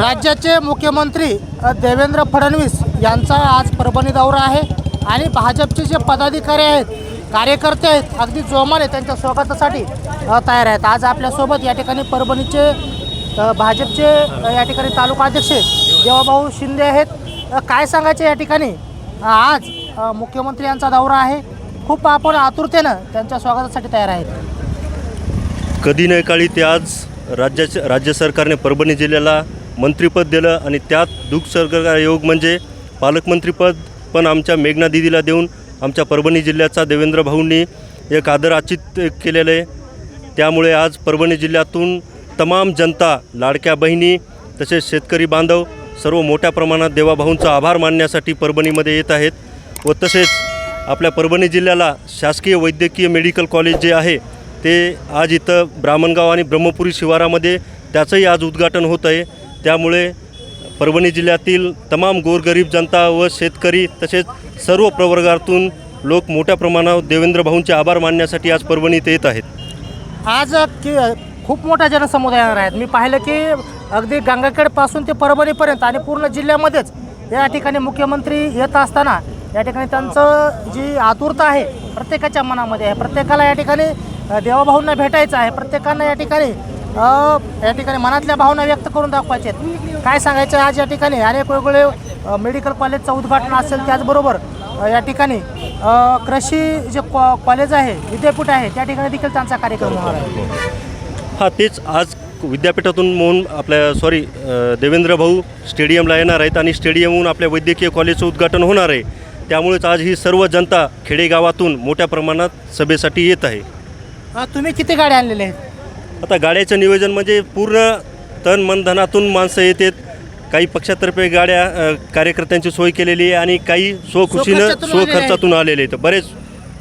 राज्याचे मुख्यमंत्री देवेंद्र फडणवीस यांचा आज परभणी दौरा आहे आणि भाजपचे जे पदाधिकारी आहेत कार्यकर्ते आहेत अगदी जोमाने त्यांच्या स्वागतासाठी तयार आहेत. आज आपल्यासोबत या ठिकाणी परभणीचे भाजपचे या ठिकाणी तालुका अध्यक्ष देवाभाऊ शिंदे आहेत. काय सांगायचे या ठिकाणी? आज मुख्यमंत्री यांचा दौरा आहे. खूप आपण आतुरतेनं त्यांच्या स्वागतासाठी तयार आहेत. कधी नाही काळी ते आज राज्याचे राज्य सरकारने परभणी जिल्ह्याला मंत्रिपद दिलं आणि त्यात दुःख सरकार योग म्हणजे पालकमंत्रीपद पण आमच्या मेघना दिदीला देऊन आमच्या परभणी जिल्ह्याचा देवेंद्र भाऊंनी एक आदराचित केलेलं. आहे त्यामुळे आज परभणी जिल्ह्यातून तमाम जनता लाडक्या बहिणी तसेच शेतकरी बांधव सर्व मोठ्या प्रमाणात देवाभाऊंचा आभार मानण्यासाठी परभणीमध्ये येत आहेत व तसेच आपल्या परभणी जिल्ह्याला शासकीय वैद्यकीय मेडिकल कॉलेज जे आहे ते आज इथं ब्राह्मणगाव आणि ब्रह्मपुरी शिवारामध्ये त्याचंही आज उद्घाटन होत आहे. त्यामुळे परभणी जिल्ह्यातील तमाम गोरगरीब जनता व शेतकरी तसेच सर्व प्रवर्गातून लोक मोठ्या प्रमाणावर देवेंद्र भाऊंचे आभार मानण्यासाठी आज परभणीत येत आहेत. आज की खूप मोठा जनसमुदाय येणार आहेत. मी पाहिलं की अगदी गंगाखेडपासून ते परभणीपर्यंत आणि पूर्ण जिल्ह्यामध्येच या ठिकाणी मुख्यमंत्री येत असताना या ठिकाणी त्यांचं जी आतुरता आहे प्रत्येकाच्या मनामध्ये आहे. प्रत्येकाला या ठिकाणी देवाभाऊंना भेटायचं आहे. प्रत्येकांना या ठिकाणी या ठिकाणी मनातल्या भावना व्यक्त करून दाखवायचे आहेत. काय सांगायचं आज या ठिकाणी? अनेक वेगवेगळे मेडिकल कॉलेजचं उद्घाटन असेल त्याचबरोबर या ठिकाणी कृषी जे कॉ कॉलेज आहे विद्यापीठ आहे त्या ठिकाणी देखील त्यांचा कार्यक्रम होणार आहे. हां तेच आज विद्यापीठातून मोहन आपल्या सॉरी देवेंद्र भाऊ स्टेडियमला येणार आहेत आणि स्टेडियमहून आपल्या वैद्यकीय कॉलेजचं उद्घाटन होणार आहे. त्यामुळेच आज ही सर्व जनता खेडेगावातून मोठ्या प्रमाणात सभेसाठी येत आहे. तुम्ही किती गाड्या आणलेल्या आहेत? आता गाड्याचं नियोजन म्हणजे पूर्ण तन मन धनातून माणसं येतात. काही पक्षातर्फे गाड्या कार्यकर्त्यांची सोय केलेली आहे आणि काही स्वखुशीनं स्वखर्चातून आलेले आहेत. बरेच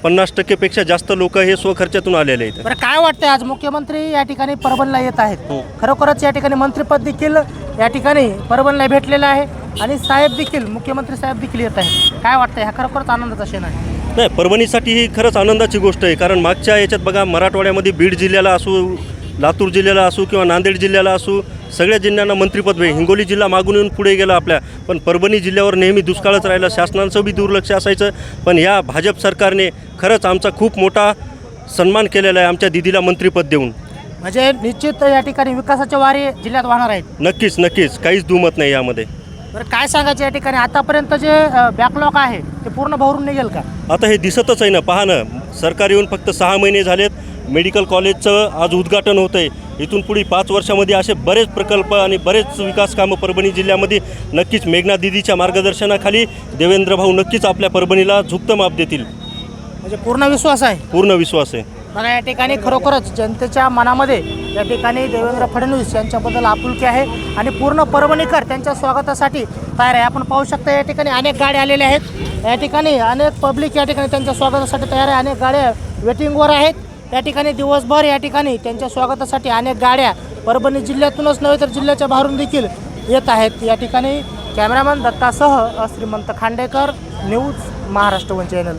पन्नास टक्केपेक्षा जास्त लोक हे स्वखर्चातून आलेले आहेत. बरं काय वाटतंय आज? मुख्यमंत्री या ठिकाणी परभणीला येत आहेत. हो. खरोखरच या ठिकाणी मंत्रिपद देखील या ठिकाणी परभणीला भेटलेलं आहे आणि साहेब देखील मुख्यमंत्री साहेब देखील येत आहेत. काय वाटतंय? हा खरोखरच आनंदाचा क्षण आहे. नाही परभणीसाठी ही खरंच आनंदाची गोष्ट आहे. कारण मागच्या याच्यात बघा मराठवाड्यामध्ये बीड जिल्ह्याला असू लातूर जिल्ह्याला असू किंवा नांदेड जिल्ह्याला असू सगळ्या जिल्ह्यांना मंत्रिपद भेट हिंगोली जिल्हा मागून येऊन पुढे गेला आपल्या. पण परभणी जिल्ह्यावर नेहमी दुष्काळच राहिला. शासनाचं बी दुर्लक्ष असायचं. पण या भाजप सरकारने खरंच आमचा खूप मोठा सन्मान केलेला आहे आमच्या दिदीला मंत्रिपद देऊन. म्हणजे निश्चित या ठिकाणी विकासाच्या वारी जिल्ह्यात वाहणार आहेत. नक्कीच नक्कीच. काहीच दुमत नाही यामध्ये. बरं काय सांगायचं या ठिकाणी? आतापर्यंत जे बॅकलॉग आहे ते पूर्ण भरून निघेल का? आता हे दिसतच आहे ना. पहा ना. सरकार येऊन फक्त सहा महिने झालेत. मेडिकल कॉलेजचं आज उद्घाटन होतं आहे इथून पुढे पाच वर्षामध्ये असे बरेच प्रकल्प आणि बरेच विकास कामं परभणी जिल्ह्यामध्ये नक्कीच मेघना दिदीच्या मार्गदर्शनाखाली देवेंद्र भाऊ नक्कीच आपल्या परभणीला झुकतं माप देतील. म्हणजे पूर्ण विश्वास आहे? पूर्ण विश्वास आहे. बघा या ठिकाणी खरोखरच जनतेच्या मनामध्ये या ठिकाणी देवेंद्र फडणवीस यांच्याबद्दल आपुलकी आहे आणि पूर्ण परभणीकर त्यांच्या स्वागतासाठी तयार आहे. आपण पाहू शकता या ठिकाणी अनेक गाड्या आलेल्या आहेत. या ठिकाणी अनेक पब्लिक या ठिकाणी त्यांच्या स्वागतासाठी तयार आहे. अनेक गाड्या वेटिंगवर आहेत. या ठिकाणी दिवसभर या ठिकाणी त्यांच्या स्वागतासाठी अनेक गाड्या परभणी जिल्ह्यातूनच नव्हे तर जिल्ह्याच्या बाहेरून देखील येत आहेत. या ठिकाणी cameraman दत्तासह Shrimant Khandekar news Maharashtra one channel.